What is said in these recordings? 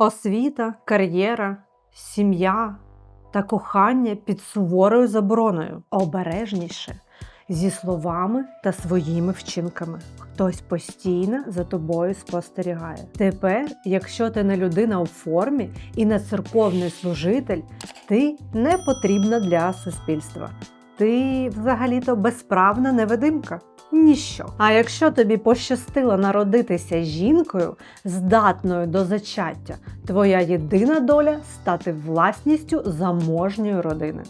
Освіта, кар'єра, сім'я та кохання під суворою забороною. Обережніше зі словами та своїми вчинками. Хтось постійно за тобою спостерігає. Тепер, якщо ти не людина у формі і не церковний служитель, ти не потрібна для суспільства. Ти взагалі-то безправна невидимка. Ніщо. А якщо тобі пощастило народитися жінкою, здатною до зачаття, твоя єдина доля стати власністю заможньої родини.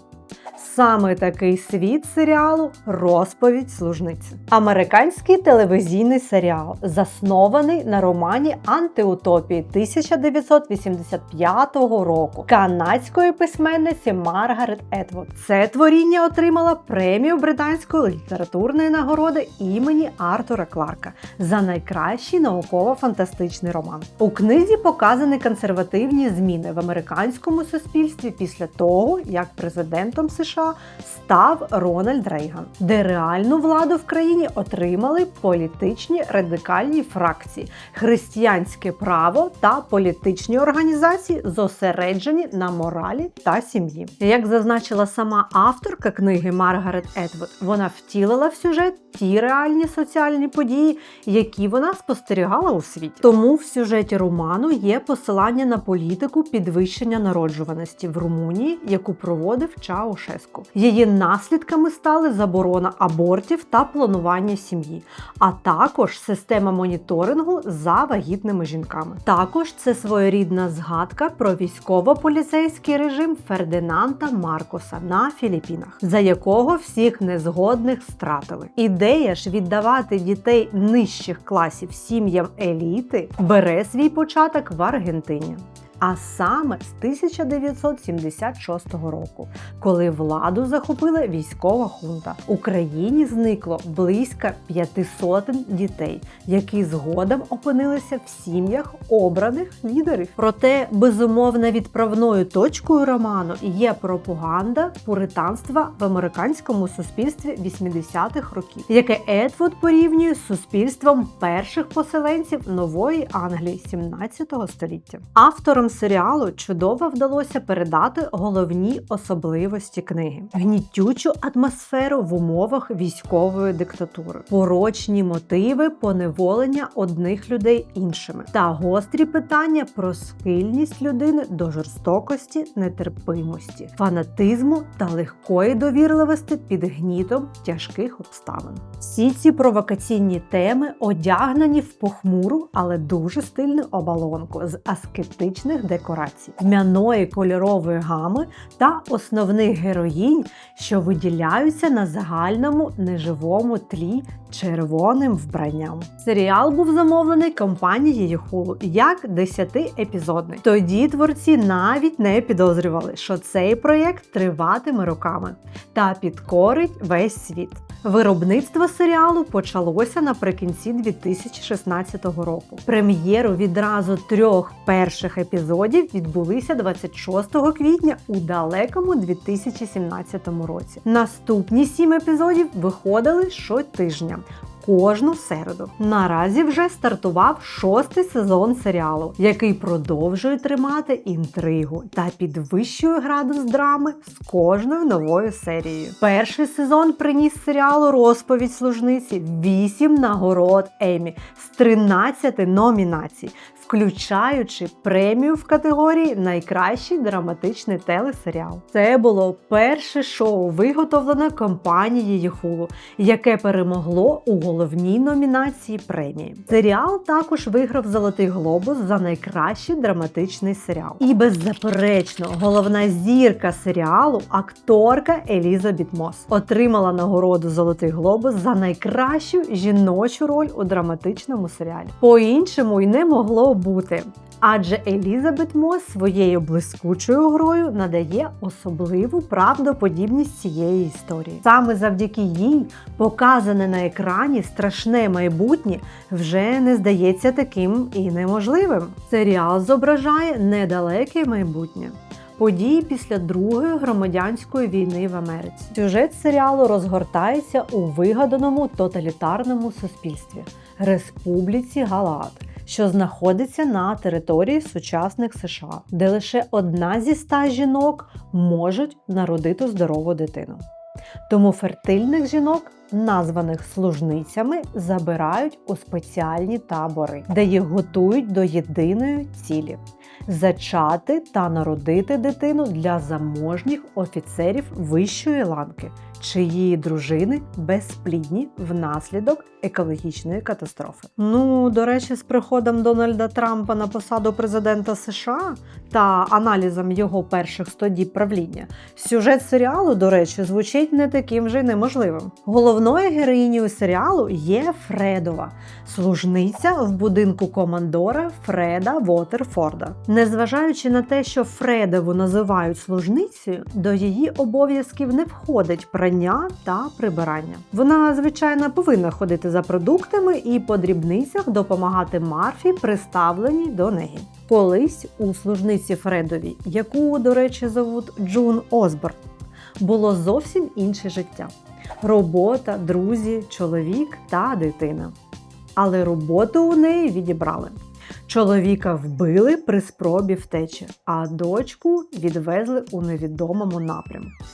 Саме такий світ серіалу Розповідь служниці. Американський телевізійний серіал, заснований на романі Антиутопії 1985 року канадської письменниці Маргарет Етвуд. Це творіння отримало премію британської літературної нагороди імені Артура Кларка за найкращий науково-фантастичний роман. У книзі показані консервативні зміни в американському суспільстві після того, як президентом США став Рональд Рейган, де реальну владу в країні отримали політичні радикальні фракції, християнське право та політичні організації, зосереджені на моралі та сім'ї. Як зазначила сама авторка книги Маргарет Етвуд, вона втілила в сюжет ті реальні соціальні події, які вона спостерігала у світі. Тому в сюжеті роману є посилання на політику підвищення народжуваності в Румунії, яку проводив Чаушеску. Її наслідками стали заборона абортів та планування сім'ї, а також система моніторингу за вагітними жінками. Також це своєрідна згадка про військово-поліцейський режим Фердинанда Маркоса на Філіппінах, за якого всіх незгодних стратили. Ідея ж віддавати дітей нижчих класів сім'ям еліти бере свій початок в Аргентині. А саме з 1976 року, коли владу захопила військова хунта, Україні зникло близько 500 дітей, які згодом опинилися в сім'ях обраних лідерів. Проте безумовно відправною точкою роману є пропаганда пуританства в американському суспільстві 80-х років, яке Етвуд порівнює з суспільством перших поселенців нової Англії 17 століття. Автором серіалу чудово вдалося передати головні особливості книги: гнітючу атмосферу в умовах військової диктатури, порочні мотиви поневолення одних людей іншими. Та гострі питання про схильність людини до жорстокості, нетерпимості, фанатизму та легкої довірливості під гнітом тяжких обставин. Всі ці провокаційні теми одягнені в похмуру, але дуже стильну оболонку з аскетичних декорацій, тьмяної кольорової гами та основних героїнь, що виділяються на загальному неживому тлі червоним вбранням. Серіал був замовлений компанією Hulu як 10-епізодний. Тоді творці навіть не підозрювали, що цей проєкт триватиме роками та підкорить весь світ. Виробництво серіалу почалося наприкінці 2016 року. Прем'єру відразу трьох перших епізодів відбулися 26 квітня у далекому 2017 році. Наступні сім епізодів виходили щотижня. Кожну середу наразі вже стартував шостий сезон серіалу, який продовжує тримати інтригу та підвищує градус драми з кожною новою серією. Перший сезон приніс серіалу розповідь служниці 8 нагород Емі з 13 номінацій, включаючи премію в категорії Найкращий драматичний телесеріал. Це було перше шоу, виготовлене компанією Hulu, яке перемогло у головній номінації премії. Серіал також виграв Золотий глобус за найкращий драматичний серіал. І беззаперечно, головна зірка серіалу, акторка Елізабет Мос, отримала нагороду Золотий глобус за найкращу жіночу роль у драматичному серіалі. По-іншому й не могло бути. Адже Елізабет Мос своєю блискучою грою надає особливу правдоподібність цієї історії. Саме завдяки їй показане на екрані страшне майбутнє вже не здається таким і неможливим. Серіал зображає недалеке майбутнє. Події після Другої громадянської війни в Америці. Сюжет серіалу розгортається у вигаданому тоталітарному суспільстві Республіці Галат, що знаходиться на території сучасних США, де лише одна зі ста жінок можуть народити здорову дитину. Тому фертильних жінок, названих служницями, забирають у спеціальні табори, де їх готують до єдиної цілі зачати та народити дитину для заможніх офіцерів вищої ланки, чиї дружини безплідні внаслідок екологічної катастрофи. Ну, до речі, з приходом Дональда Трампа на посаду президента США та аналізом його перших 100 діб правління, сюжет серіалу, до речі, звучить не таким вже й неможливим. Головною героїнею серіалу є Фредова, служниця в будинку командора Фреда Вотерфорда. Незважаючи на те, що Фредову називають служницею, до її обов'язків не входить прання та прибирання. Вона, звичайно, повинна ходити за продуктами і по дрібницях допомагати Марфі, приставленій до неї. Колись у служниці Фредовій, яку, до речі, зовуть Джун Осборн, було зовсім інше життя: робота, друзі, чоловік та дитина. Але роботу у неї відібрали. Чоловіка вбили при спробі втечі, а дочку відвезли у невідомому напрямку.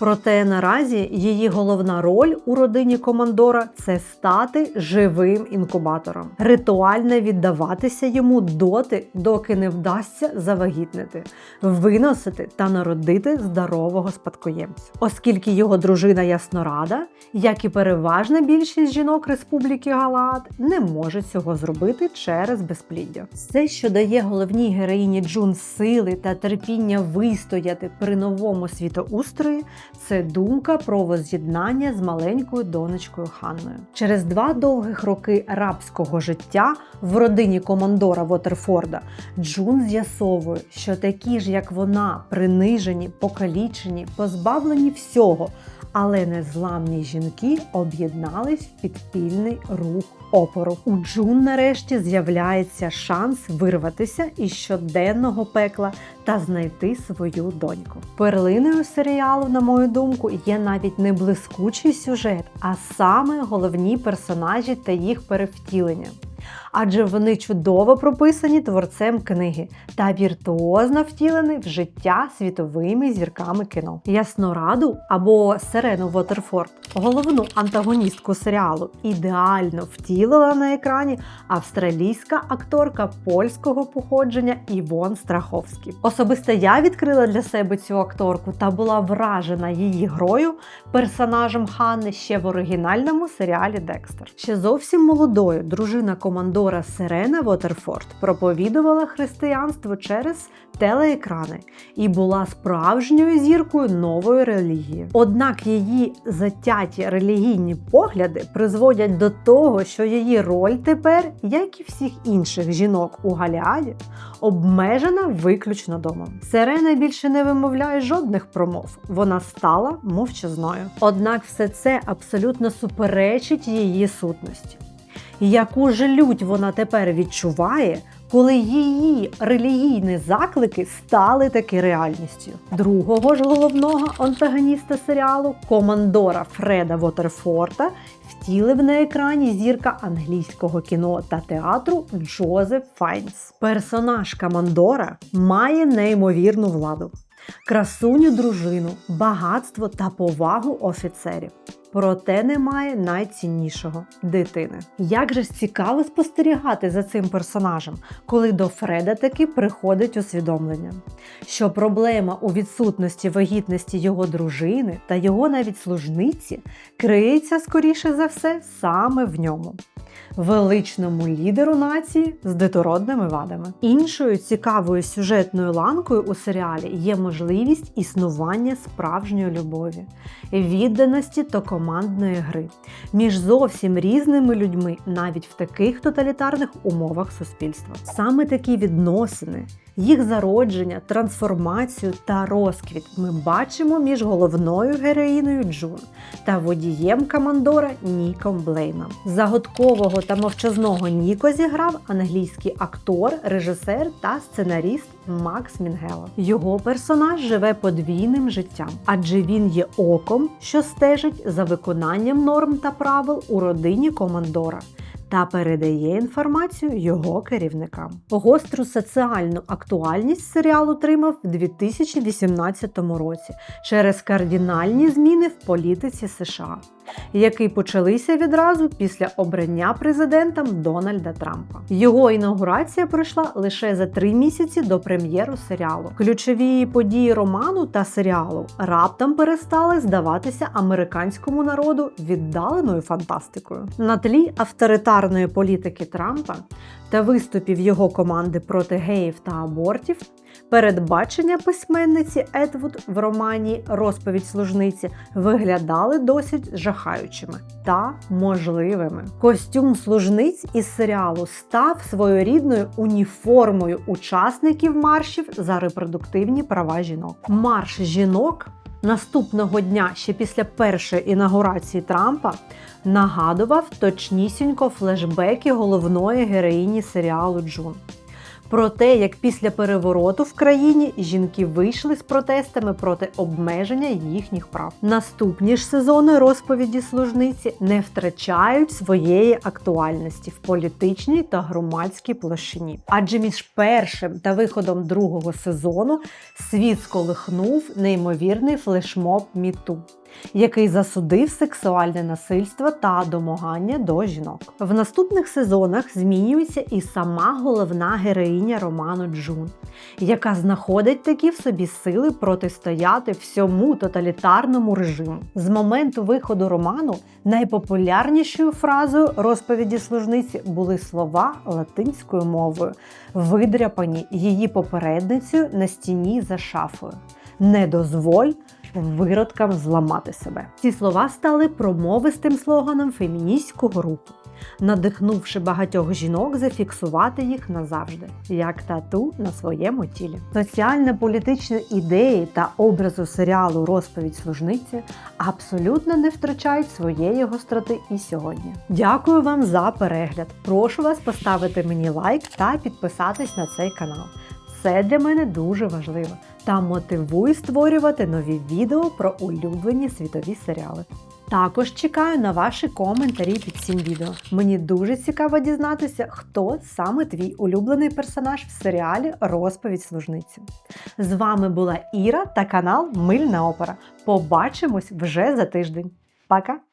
Проте наразі її головна роль у родині командора це стати живим інкубатором, ритуально віддаватися йому доти, доки не вдасться завагітнити, виносити та народити здорового спадкоємця. Оскільки його дружина Яснорада, як і переважна більшість жінок Республіки Галаад, не може цього зробити через безпліддя. Все, що дає головній героїні Джун сили та терпіння вистояти при новому світоустрої це думка про воз'єднання з маленькою донечкою Ханною. Через два довгих роки рабського життя в родині командора Вотерфорда Джун з'ясовує, що такі ж, як вона, принижені, покалічені, позбавлені всього, але незламні жінки об'єднались в підпільний рух опору. У Джун нарешті з'являється шанс вирватися із щоденного пекла та знайти свою доньку. Перлиною серіалу, на мою думку, є навіть не блискучий сюжет, а саме головні персонажі та їх перевтілення. Адже вони чудово прописані творцем книги та віртуозно втілені в життя світовими зірками кіно. Яснораду або Сирену Вотерфорд, головну антагоністку серіалу, ідеально втілила на екрані австралійська акторка польського походження Івон Страховський. Особисто я відкрила для себе цю акторку та була вражена її грою персонажем Ханни ще в оригінальному серіалі Декстер. Ще зовсім молодою дружина командора Сирена Вотерфорд проповідувала християнство через телеекрани і була справжньою зіркою нової релігії. Однак її затяті релігійні погляди призводять до того, що її роль тепер, як і всіх інших жінок у Галіаді, обмежена виключно домом. Сирена більше не вимовляє жодних промов, вона стала мовчазною. Однак все це абсолютно суперечить її сутності. Яку ж лють вона тепер відчуває, коли її релігійні заклики стали таки реальністю. Другого ж головного антагоніста серіалу, командора Фреда Вотерфорта, втілив на екрані зірка англійського кіно та театру Джозеф Файнс. Персонаж Командора має неймовірну владу, красуню дружину, багатство та повагу офіцерів. Проте немає найціннішого дитини. Як же ж цікаво спостерігати за цим персонажем, коли до Фреда таки приходить усвідомлення, що проблема у відсутності вагітності його дружини та його навіть служниці криється скоріше за все саме в ньому. Величному лідеру нації з детородними вадами. Іншою цікавою сюжетною ланкою у серіалі є можливість існування справжньої любові, відданості та командної гри між зовсім різними людьми, навіть в таких тоталітарних умовах суспільства. Саме такі відносини. Їх зародження, трансформацію та розквіт ми бачимо між головною героїною Джун та водієм командора Ніком Блейном. Загадкового та мовчазного Ніко зіграв англійський актор, режисер та сценаріст Макс Мінгело. Його персонаж живе подвійним життям, адже він є оком, що стежить за виконанням норм та правил у родині командора та передає інформацію його керівникам. Гостру соціальну актуальність серіал отримав в 2018 році через кардинальні зміни в політиці США, які почалися відразу після обрання президентом Дональда Трампа. Його інаугурація пройшла лише за три місяці до прем'єру серіалу. Ключові події роману та серіалу раптом перестали здаватися американському народу віддаленою фантастикою. На тлі авторитарної політики Трампа та виступів його команди проти геїв та абортів. Передбачення письменниці Едвуд в романі Розповідь служниці виглядали досить жахаючими та можливими. Костюм служниць із серіалу став своєрідною уніформою учасників маршів за репродуктивні права жінок. Марш жінок наступного дня, ще після першої інаугурації Трампа, нагадував точнісінько флешбеки головної героїні серіалу Джун. Про те, як після перевороту в країні жінки вийшли з протестами проти обмеження їхніх прав. Наступні ж сезони розповіді служниці не втрачають своєї актуальності в політичній та громадській площині. Адже між першим та виходом другого сезону світ сколихнув неймовірний флешмоб Міту який засудив сексуальне насильство та домагання до жінок. В наступних сезонах змінюється і сама головна героїня роману Джун, яка знаходить такі в собі сили протистояти всьому тоталітарному режиму. З моменту виходу роману найпопулярнішою фразою розповіді служниці були слова латинською мовою, видряпані її попередницею на стіні за шафою. Не дозволь виродкам зламати себе. Ці слова стали промовистим слоганом феміністського руху, надихнувши багатьох жінок зафіксувати їх назавжди, як тату на своєму тілі. Соціально-політичні ідеї та образу серіалу Розповідь служниці абсолютно не втрачають своєї гостроти і сьогодні. Дякую вам за перегляд. Прошу вас поставити мені лайк та підписатись на цей канал. Це для мене дуже важливо та мотивує створювати нові відео про улюблені світові серіали. Також чекаю на ваші коментарі під цим відео. Мені дуже цікаво дізнатися, хто саме твій улюблений персонаж в серіалі Розповідь служниці. З вами була Іра та канал Мильна Опера. Побачимось вже за тиждень. Пока!